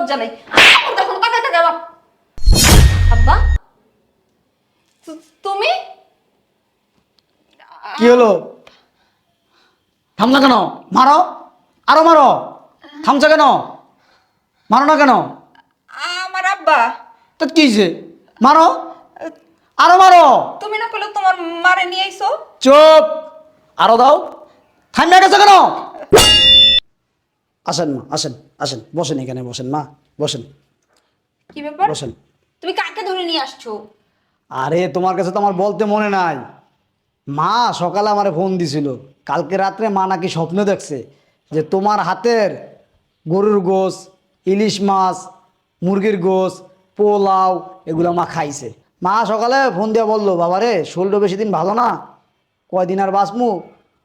লজ্জা নেই। আমার দেখো তাকাই থাকে আব্বা তুমি? কি হলো? থাম না কেন? মারো? আরও মারো? থামছো কেন? মারো না কেন? আমার আব্বা। তো কি যে মারো? আরও মারো? তুমি না পেলে তোমার মারে নিয়ে আইসো? চুপ! আরও দাও। থামিয়ে গেছে কেন? আসেন মা আসেন আসেন। বসেন এখানে বসেন মা বসেন। কি ব্যাপার? বসেন। তুমি কাকে ধরে নিয়ে আসছো? আরে তোমার কাছে তো আমার বলতে মনে নাই। মা সকালে আমারে ফোন দিছিল। কালকে রাত্রে মা নাকি স্বপ্ন দেখছে যে তোমার হাতের গরুর গোস ইলিশ মাছ মুরগির গোস পোলাও এগুলো মা খাইছে। মা সকালে ফোন দিয়ে বলল বাবারে শরীরটা বেশি দিন ভালো না? কয়দিন আর বাঁচমু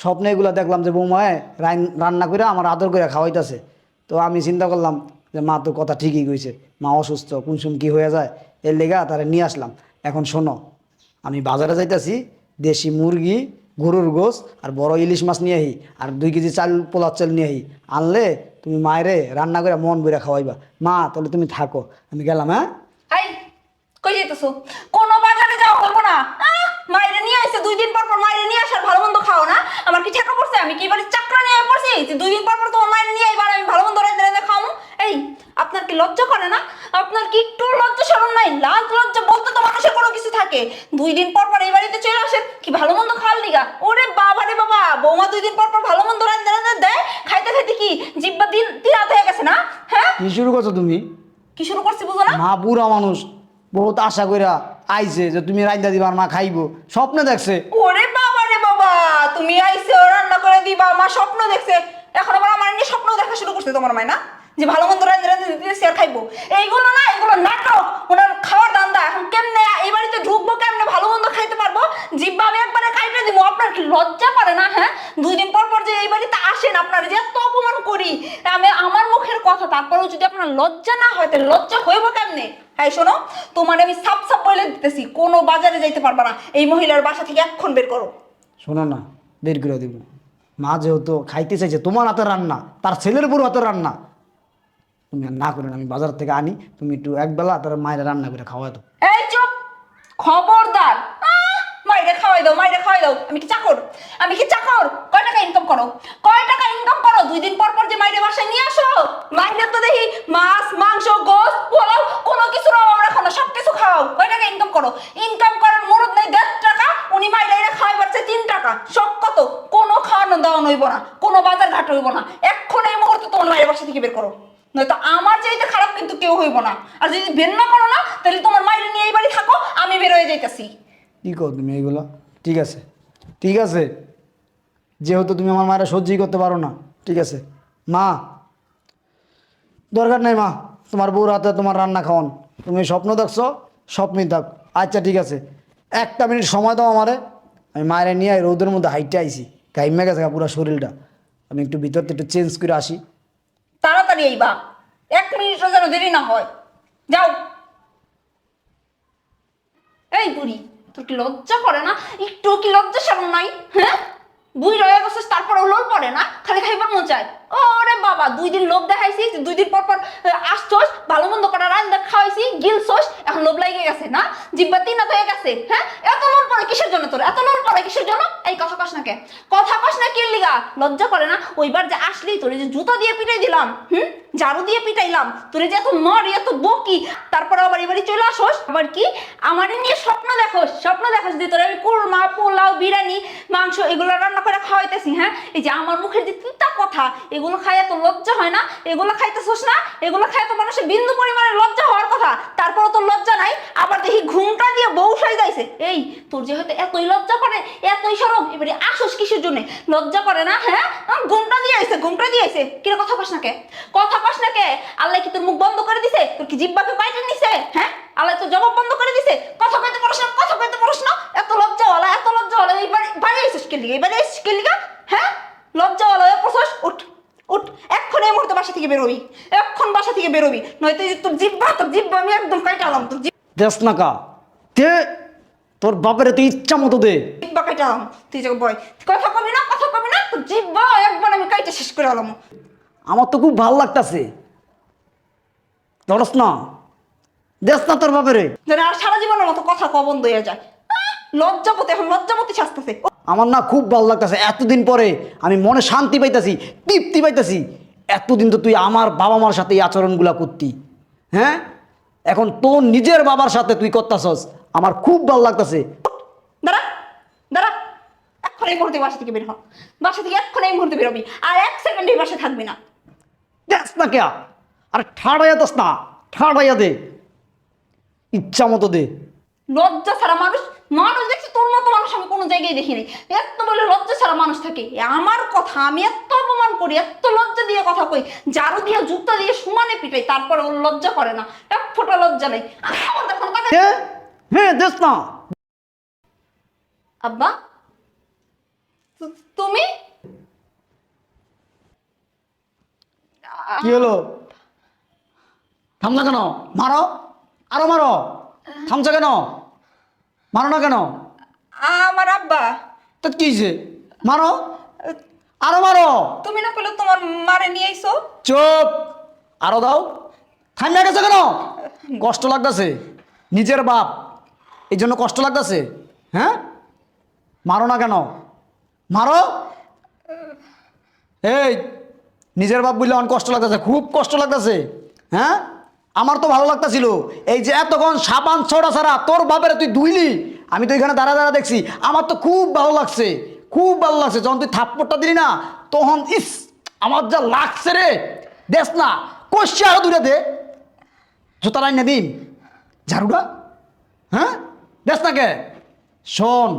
স্বপ্নে এগুলো দেখলাম যে বৌমায় রান- রান্না করে আমার আদর করে খাওয়াইতেছে। তো আমি চিন্তা করলাম যে, মা তো কথা ঠিকই কইছে। মা অসুস্থ কুনসুম কি হয়ে যায়? এর লেগা তারা নিয়ে আসলাম। এখন শোনো, আমি বাজারে যাইতাছি, দেশি মুরগি, গরুর গোস আর বড় ইলিশ মাছ নিয়ে আহি আর দুই কেজি চাল পোলার চাল নিয়ে আহি। আনলে তুমি মায়েরে রান্না করে মন বইরা খাওয়াইবা। মা, তাহলে তুমি থাকো। আমি গেলাম হ্যাঁ? কই যেতেছো বাজারে না। মাইরে নিয়ে আসছে দুই দিন পর পর মাইরে নিয়ে আসার ভালো মন্দ খাও না। আমার কি ঠেকা পড়ছে আমি কি এবারে চাকরা নিয়ে পড়ছি? যে দুই দিন পর পর তোমার মাইরে নিয়ে এবার আমি ভালো মন্দ রাইতে রাইতে খাও এই আপনার কি লজ্জা করে না? আপনার কি একটু লজ্জা শরম নাই? লাজ লজ্জা বলতে তো মানুষের কোনো কিছু থাকে। দুই দিন পর পর এই বাড়িতে চলে আসেন কি ভালো মন্দ খাওয়ার লিগা? ওরে বাবা রে বাবা বৌমা দুই দিন পর পর ভালো মন্দ রাইতে রাইতে দেয়? খাইতে খাইতে কি জিব্বা দিন তিরাত হয়ে গেছে না? হ্যাঁ? কি শুরু করছ তুমি? কি শুরু করছি বুঝো না? মা বুড়া মানুষ বহুত আশা কইরা আইছে যে তুমি রাইন্দা দিবার মা খাইবো। স্বপ্নে দেখছে। ওরে বাবা রে বাবা, তুমি আইসে রান্না করে দিবা, মা স্বপ্ন দেখছে। এখন আবার আমার নিয়ে স্বপ্ন দেখা শুরু করছে তোমার মায় না? যে ভালো মন্দ রান্না রান্না দিতেছি আর খাইবো। এইগুলো না এগুলো নাটক, ওনার খাওয়ার দান্দা এখন কেমনে এই বাড়িতে ঢুকবো, কেমনে ভালো মন্দ খাইতে পারব? জিব্বা আমি একবারে খাইতে দিব। আপনার কি লজ্জা পারে না হ্যাঁ? দুই দিন পর পর যে এই বাড়িতে আসেন আপনার, যে এত অপমান করি। আমি আমার মুখের কথা, তারপরেও যদি আপনার লজ্জা না হয়, তাহলে লজ্জা হইব কেমনে? হ্যাঁ শোনো তোমার আমি সাপ সাপ বলে দিতেছি কোনো বাজারে যাইতে পারবা না। এই মহিলার বাসা থেকে এক্ষণ বের করো। শোনো না বের করে দিব। মা যেহেতু খাইতে চাইছে তোমার হাতের রান্না তার ছেলের উপর হাতের রান্না। তুমি আর না করেন আমি বাজার থেকে আনি তুমি একটু একবেলা তার মায়ের রান্না করে খাওয়াই তো। এই চুপ! মাইরে খাওয়াই দাও, মাইরে খাওয়াই দাও। আমি কি চাকর? আমি কি চাকর? কয় টাকা ইনকাম করো? কয় টাকা ইনকাম করো? দুই দিন পর পর যে মাইরে বাসায় নিয়ে আসো। মাইরে তো দেখি মাছ, মাংস গোস পোলাও, কোনো কিছুর অভাব রাখো না সব কিছু খাও। কয় টাকা ইনকাম করো? ইনকাম করার মুরত নেই, দেড় টাকা। উনি মাইরে এনে খাওয়াই পারছে তিন টাকা। সব কত? কোনো খাওয়ানো দাওয়ানো হইব না, কোনো বাজার ঘাট হইব না। এখন এই মুহূর্তে তোমার মায়ের বাসা থেকে বের করো। নয়তো আমার চাইতে খারাপ কিন্তু কেউ হইব না। আর যদি বের না করো না, তাহলে তোমার মায়ের নিয়ে এই বাড়ি থাকো, আমি বের হয়ে যাইতাছি। কী কর তুমি এইগুলো? ঠিক আছে। ঠিক আছে। যেহেতু তুমি আমার মায়েরা সহ্যই করতে পারো না। ঠিক আছে। মা, দরকার নেই মা। তোমার বউর হাতে তোমার রান্না খাওয়ান। তুমি স্বপ্ন দেখছ, স্বপ্নই থাক। আচ্ছা ঠিক আছে। একটা মিনিট সময় দাও আমারে। আমি মায়েরা নিয়ে রোদের মধ্যে হাইটে আইছি। গাইমে গেছে পুরো শরীরটা। আমি একটু ভিতর একটু চেঞ্জ করে আসি। তাড়াতাড়ি এইবা এক মিনিটও যেন দেরি না হয়। যাও। এই বুড়ি। তোর কি লজ্জা করে না? একটু কি লজ্জা সরম নাই? হ্যাঁ? বুই রয়ে গেছিস তারপর লোভ পড়ে না? খালি খাইবার চায় ওরে বাবা, দুই দিন লোভ দেখাইছি দুই দিন পর পর আসছোস ভালো মন্দ খাওয়াইছি, গিলছোস, এখন লোভ লাগে গেছে, না? জিব্বা হয়ে গেছে হ্যাঁ? এত কিসের জন্য তোর? এত কিসের জন্য? এই কথা কস কথা কস না লিগা? লজ্জা করে না? ওইবার যে আসলি, তোরে যে জুতো দিয়ে পিটাই দিলাম, হুম? ঝাড়ু দিয়ে পিটাইলাম, তোরে যে এত মরি, এত বকি, তারপর আবার এবারে চলে আসোস? আবার কি? আমারে নিয়ে স্বপ্ন দেখোস স্বপ্ন দেখোস যে তোরে আমি কুরমা, পোলাও, বিরিয়ানি, মাংস এগুলো রান্না করে খাওয়াইতেছি হ্যাঁ? এই যে আমার মুখের যে তিতা কথা এগুলো খাই এত লজ্জা হয় না? এগুলো খাইতেছোস না? এগুলো খাই তো মানুষের বিন্দু পরিমাণে লজ্জা হওয়ার কথা। তারপর তো লজ্জা নাই? আবার দেখি ঘুমটা দিয়ে বউ সাই যাইছে এই, তোর যে হয়তো এতই লজ্জা করে, এতই সরম, এবারে আসোস কিসের জন্য? লজ্জা করে না হ্যাঁ? ঘুমটা দিয়ে আইছে, ঘুমটা দিয়ে আইছে। কিরে, কথা পাস না কে? কথা পাস না কে? আল্লাহ কি তোর মুখ বন্ধ করে দিছে? তোর কি জিব্বাকে কাইটে নিছে? হ্যাঁ? আল্লাহ তো জবাব বন্ধ করে দিছে? কথা কইতে পারছ না, কথা কইতে পারছ না। এত লজ্জাওয়ালা, এত লজ্জা এই বাড়ি বাড়ি আইছিস কে লিগা? এই বাড়ি আইছিস কে লিগা? হ্যাঁ? লজ্জাওয়ালা এ প্রশ্বাস উঠ উঠ এক্ষণ এই মুহূর্তে বাসা থেকে বেরোবি এক্ষণ বাসা থেকে বেরোবি নয়তো এই যে তোর জিব্বা তোর জিব্বা আমি একদম কাইটালাম তোর দেশ না কা। দে তোর বাপের তুই ইচ্ছা মতো দে। জিব্বা কাইটালাম তুই যে বয়। কথা কবি না কথা কবি না তোর জিব্বা একবার আমি কাইটে শেষ করে আলাম। আমার তো খুব ভালো লাগতাছে। ধরস না। দেখ না তোর বাপেরে। যেন আর সারা জীবনের মতো কথা ক বন্ধ হয়ে যায়। আহ, লজ্জাপতি এখন লজ্জাপতি শাস্তেছে আমার না খুব ভালো লাগতেছে। এতদিন পরে আমি মনে শান্তি পাইতাছি তৃপ্তি পাইতাছি। এতদিন তো তুই আমার বাবা মার সাথে এই আচরণগুলা করতি হ্যাঁ? এখন তোর নিজের বাবার সাথে তুই করতাছস আমার খুব ভালো লাগতেছে। দাঁড়া দাঁড়া এখন এই মুহূর্তে বাসা থেকে বের হ। বাসা থেকে এখন এই মুহূর্তে বেরোবি আর এক সেকেন্ড এই বাসায় থাকবি না। দেখ না কে আর ঠাড়াইয়া দাস না ঠাড়াইয়া দে। ইচ্ছা মতো দে। লজ্জা ছাড়া মানুষ মানুষ দেখছি তোর মতো মানুষ আমি কোনো জায়গায় দেখিনি এত বলে লজ্জা ছাড়া মানুষ থাকে। আমার কথা আমি এত অপমান করি এত লজ্জা দিয়ে কথা কই জারু দিয়ে জুতা দিয়ে সমানে পিটাই তারপরে ওর লজ্জা করে না। এক ফোঁটা লজ্জা নেই। হ্যাঁ হ্যাঁ দেখ না। আব্বা তুমি? কি হলো? থামলা কেন? মারো? আরও মারো? থামছো কেন? মারো না কেন? আমার আব্বা। তো কি হয়েছে মারো? আরও মারো। তুমি না পেলে তোমার মারে নিয়ে আইসো? চুপ। আরও দাও। থামিয়া গেছে কেন? কষ্ট লাগতেছে। নিজের বাপ। এই জন্য কষ্ট লাগতেছে। হ্যাঁ? মারো না কেন? মারো? এই নিজের বাপ বুঝলে অনেক কষ্ট লাগতেছে। খুব কষ্ট লাগতেছে। হ্যাঁ? আমার তো ভালো লাগতেছিল। এই যে এতক্ষণ সাবান ছড়া ছাড়া তোর বাপের তুই ধুইলি? আমি তো এখানে দাঁড়া দাঁড়া দেখছি। আমার তো খুব ভালো লাগছে। খুব ভালো লাগছে। যখন তুই থাপ্পড়টা দিলি না, তখন ইস, আমার যা লাগছে রে। দেখ না কষছে আরও দূরে দে। জুতা লাইন দিন ঝাড়ুটা? হ্যাঁ? দেখ না কে? শোন,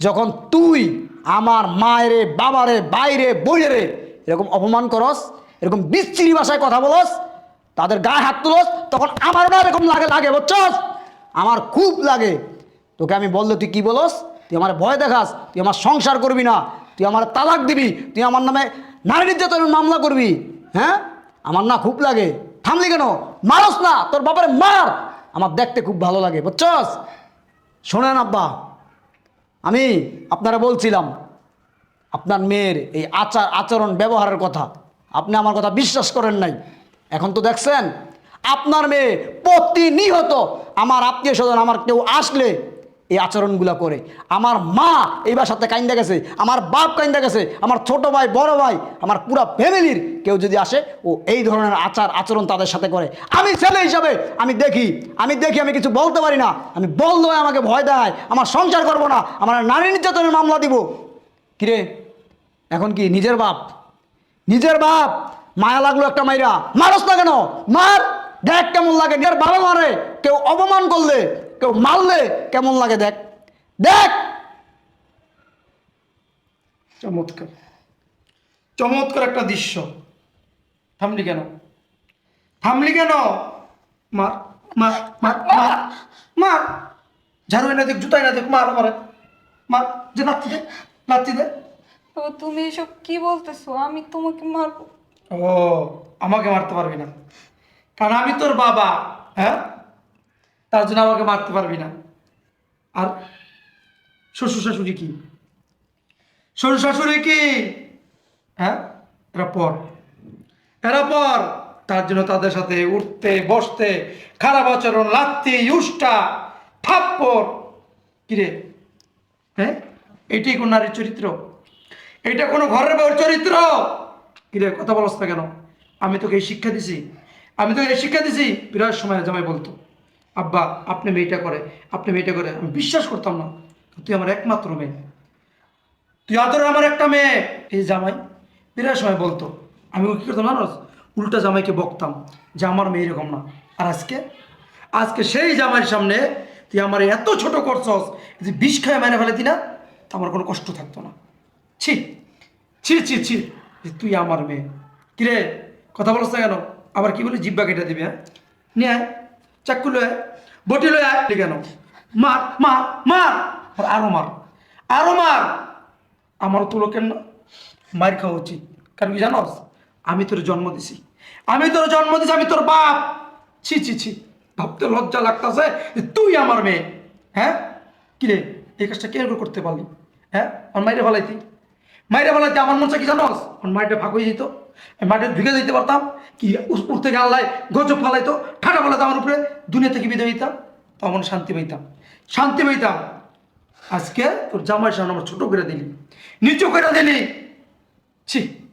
যখন তুই আমার মায়েরে, বাবারে, বাইরে বইরে এরকম অপমান করস, এরকম বিচ্ছিরি ভাষায় কথা বলস তাদের গায়ে হাত তুলস, তখন আমারও না এরকম লাগে লাগে, বুঝছস? আমার খুব লাগে। তোকে আমি বললে তুই কি বলস? তুই আমার ভয় দেখাস, তুই আমার সংসার করবি না, তুই আমার তালাক দিবি, তুই আমার নামে নারী নির্যাতনের মামলা করবি হ্যাঁ? আমার না খুব লাগে। থামলি কেন? মারস না, তোর বাবার মার। আমার দেখতে খুব ভালো লাগে, বুঝছস? শোনেন আব্বা, আমি আপনারা বলছিলাম, আপনার মেয়ের এই আচার, আচরণ, ব্যবহারের কথা। আপনি আমার কথা বিশ্বাস করেন নাই। এখন তো দেখছেন, আপনার মেয়ে প্রতিনিয়ত আমার আত্মীয় স্বজন, আমার কেউ আসলে এই আচরণগুলো করে। আমার মা এই বাসাতে কাইন্দা গেছে, আমার বাপ কাইন্দা গেছে, আমার ছোট ভাই, বড় ভাই, আমার পুরা ফ্যামিলির কেউ যদি আসে, ও এই ধরনের আচার, আচরণ তাদের সাথে করে। আমি ছেলে হিসাবে আমি দেখি আমি দেখি, আমি কিছু বলতে পারি না। আমি বললেও আমাকে ভয় দেয় আমার সংসার করব না, আমার নারী নির্যাতনের মামলা দিব। কিরে, এখন কি নিজের বাপ? নিজের বাপ! মায়া লাগল একটা মাইরা। মারস না কেন? মার। দেখ কেমন লাগে। নিজের বাবা মারে। কেউ অপমান করলে কেউ মারলে কেমন লাগে দেখ। দেখ। চমৎকার। চমৎকার একটা দৃশ্য। থামলি কেন? থামলি কেন? মার মার মার মার মার। ঝাড়ু এনে দেখ জুতা এনে দেখ মার মারে মার যে নাচতে দে নাচতে দে। তো তুমি এসব কি বলতেছো? আমি তোমাকে মারবো। ও, আমাকে মারতে পারবি না। কারণ আমি তোর বাবা হ্যাঁ? তার জন্য আমাকে মারতে পারবি না। আর শ্বশুর শাশুড়ি কি? শ্বশুর শাশুড়ি কি? হ্যাঁ? এরা পর। এরা পর। তার জন্য তাদের সাথে উঠতে, বসতে, খারাপ আচরণ, লাত্তি, উষ্টা, থাপ্পড়। কিরে হ্যাঁ? এটাই কোন নারীর চরিত্র? এটা কোনো ঘরের বউর চরিত্র? কিরে কথা বলস না কেন? আমি তোকে এই শিক্ষা দিছি। আমি তোকে এই শিক্ষা দিছি। বিরাট সময় জামাই বলতো, আব্বা, আপনি মেয়েটা করে, আপনি মেয়েটা করে। আমি বিশ্বাস করতাম না তুই আমার একমাত্র মেয়ে। তুই আদর আমার একটা মেয়ে। এই জামাই, বিরাট সময় বলতো, আমি কি করতাম জানোস? উল্টা জামাইকে বকতাম যে আমার মেয়ে এরকম না। আর আজকে? আজকে সেই জামাইয়ের সামনে তুই আমার এত ছোট করছস যে বিষ খায় মেরে ফেলেতি না, তা আমার কোনো কষ্ট থাকতো না। ছি ছি ছি ছি। যে তুই আমার মেয়ে। কিরে কথা বলছ না কেন? আবার কি বলি জিব্বা কেটে দিবি হ্যাঁ? নিয়ে আয় চাক্কু লয় বটি লয় আয়। কেন মার মার মার। আর আরও মার আরও মার। আমারও তো লোকের না মার খাওয়া উচিত। কারণ কি জানোস? আমি তোর জন্ম দিছি। আমি তোর জন্ম দিছি আমি তোর বাপ। ছি ছি ছি। ভাবতে লজ্জা লাগতেছে তুই আমার মেয়ে হ্যাঁ? কিরে এই কাজটা কে করতে পারলি হ্যাঁ? আমার মাইরে ফেলাইতি। মাইরে ফেলাইতে আমার মনসা কি জানোস? মাইরে ভাগ হয়ে যেত? মাঠে ঢুকে দিতে পারতাম, কি উস- থেকে আল্লাহ গজব ফালাইতো, ঠাটা ফালাইতো আমার উপরে দুনিয়া থেকে বিদায় হইতাম, তখন শান্তি পাইতাম। শান্তি পাইতাম। আজকে তোর জামাই সামনে আমার ছোট করে দিলি। নিচু করে দিলি। ছি।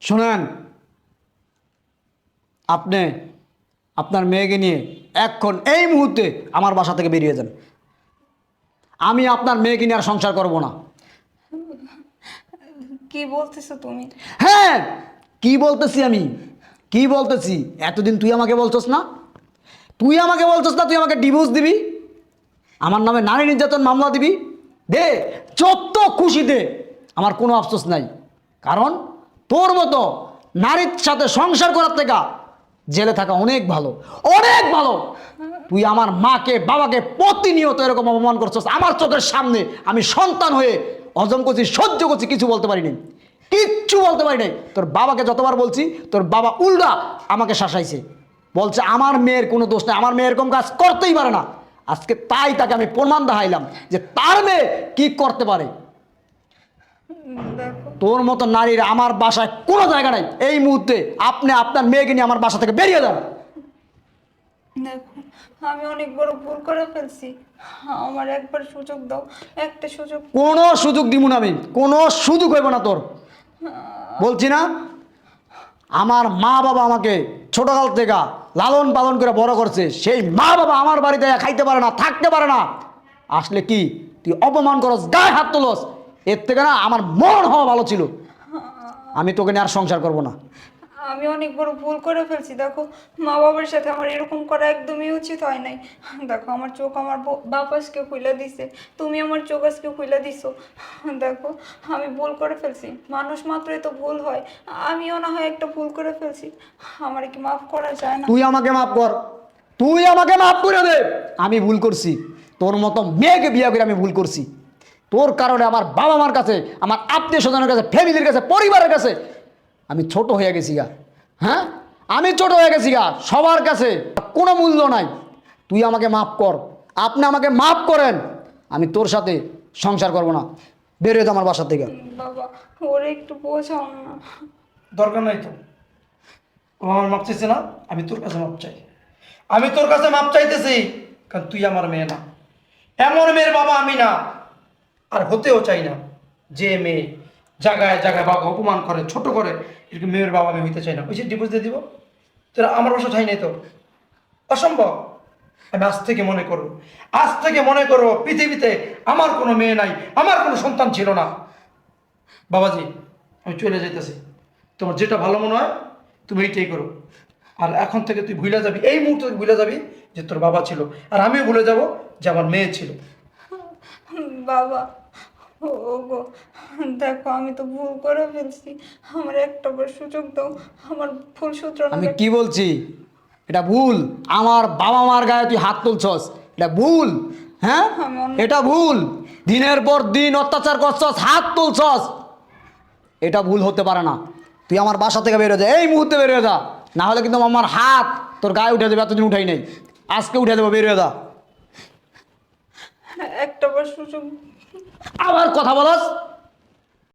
শোনেন, আপনি আপনার মেয়েকে নিয়ে এখন এই মুহূর্তে আমার বাসা থেকে বেরিয়ে যান। আমি আপনার মেয়েকে নিয়ে আর সংসার করব না। কি বলতেছো তুমি? হ্যাঁ কি বলতেছি আমি? কি বলতেছি? এতদিন তুই আমাকে বলছস না? তুই আমাকে বলছস না, তুই আমাকে ডিভোর্স দিবি? আমার নামে নারী নির্যাতন মামলা দিবি? দে, যত খুশি দে। আমার কোনো আফসোস নাই। কারণ তোর মতো নারীর সাথে সংসার করার থেকে জেলে থাকা অনেক ভালো অনেক ভালো। তুই আমার মাকে, বাবাকে প্রতিনিয়ত এরকম অপমান করছস। আমার চোখের সামনে আমি সন্তান হয়ে হজম করছি, সহ্য করছি, কিছু বলতে পারিনি। কিচ্ছু বলতে পারি নাই তোর বাবাকে যতবার বলছি, তোর বাবা উল্টা আমাকে শাসাইছে। বলছে, আমার মেয়ের কোনো দোষ নেই, আমার মেয়ে এরকম কাজ করতেই পারে না। আজকে তাই তাকে আমি প্রমাণ দেখাইলাম যে তার মেয়ে কি করতে পারে। তোর মতো নারীর আমার বাসায় কোনো জায়গা নাই। এই মুহূর্তে আপনি আপনার মেয়েকে নিয়ে আমার বাসা থেকে বেরিয়ে যান। দেখো, আমি অনেক বড় ভুল করে ফেলছি। আমার একবার সুযোগ দাও, একটা সুযোগ কোনো সুযোগ দিব না আমি, কোনো সুযোগ হইব না তোর। বলছি না? আমার মা বাবা আমাকে ছোটকাল থেকে লালন পালন করে বড় করছে, সেই মা বাবা আমার বাড়িতে খাইতে পারে না, থাকতে পারে না। আসলে কি? তুই অপমান করস, গায়ে হাত তোলস। এর থেকে না আমার মন হওয়া ভালো ছিল। আমি তোকে নিয়ে আর সংসার করব না। আমি অনেক বড় ভুল করে ফেলছি, দেখো মা বাবার সাথে আমার এরকম করা একদমই উচিত হয় নাই। দেখো আমার চোখ আমার ব- বাপ খুলে দিছে, তুমি আমার চোখ আজকে খুলে দিছো। দেখো আমি ভুল করে ফেলছি, মানুষ মাত্রই তো ভুল হয়, আমিও না হয় একটা ভুল করে ফেলছি, আমার কি মাফ করা যায় না? তুই আমাকে মাফ কর, তুই আমাকে মাফ করে দে। আমি ভুল করছি, তোর মতো মেয়েকে বিয়ে করে আমি ভুল করছি। তোর কারণে আমার বাবা মার কাছে, আমার আত্মীয় স্বজনের কাছে ফ্যামিলির কাছে, পরিবারের কাছে আমি ছোট হয়ে গেছি গা। হ্যাঁ? আমি ছোট হয়ে গেছি গা সবার কাছে কোনো মূল্য নাই। তুই আমাকে মাফ কর আপনি আমাকে মাফ করেন আমি তোর সাথে সংসার করব না। বেরোয় আমার বাসা থেকে। বাবা ওরে একটু বোঝাও না। দরকার নাই তো। ও আমার মাপ চাইছে না আমি তোর কাছে মাপ চাই। আমি তোর কাছে মাপ চাইতেছি কারণ তুই আমার মেয়ে না। এমন মেয়ের বাবা আমি না আর হতেও চাই না যে মেয়ে জায়গায় জায়গায় বাবা অপমান করে, ছোট করে, এরকম মেয়ের বাবা আমি হইতে চাই না। ওই যে ডিভোর্স দিয়ে দিব। তোরা আমার বাসা ঠাই নেই তো। অসম্ভব। আমি আজ থেকে মনে করো, আজ থেকে মনে করো পৃথিবীতে আমার কোনো মেয়ে নাই, আমার কোনো সন্তান ছিল না। বাবাজি, আমি চলে যাইতেছি। তোমার যেটা ভালো মনে হয়, তুমি এইটাই করো। আর এখন থেকে তুই ভুলে যাবি, এই মুহূর্তে ভুলে যাবি যে তোর বাবা ছিল। আর আমিও ভুলে যাব যে আমার মেয়ে ছিল। বাবা। ও গো দেখো আমি তো ভুল করে ফেলছি। আমার একটা বার সুযোগ দাও আমার ভুল শুধরানো আমি কি বলছি? এটা ভুল। আমার বাবা মার গায়ে তুই হাত তুলছস। এটা ভুল হ্যাঁ? এটা ভুল। দিনের পর দিন অত্যাচার করছস হাত তুলছস। এটা ভুল হতে পারে না। তুই আমার বাসা থেকে বেরো যা এই মুহূর্তে বেরোয় যা। না হলে কিন্তু আমার হাত তোর গায়ে উঠে দেবে এতদিন উঠাই নেই। আজকে উঠে দেবো বেরোয় যা। একটা বার সুযোগ আবার কথা বলস।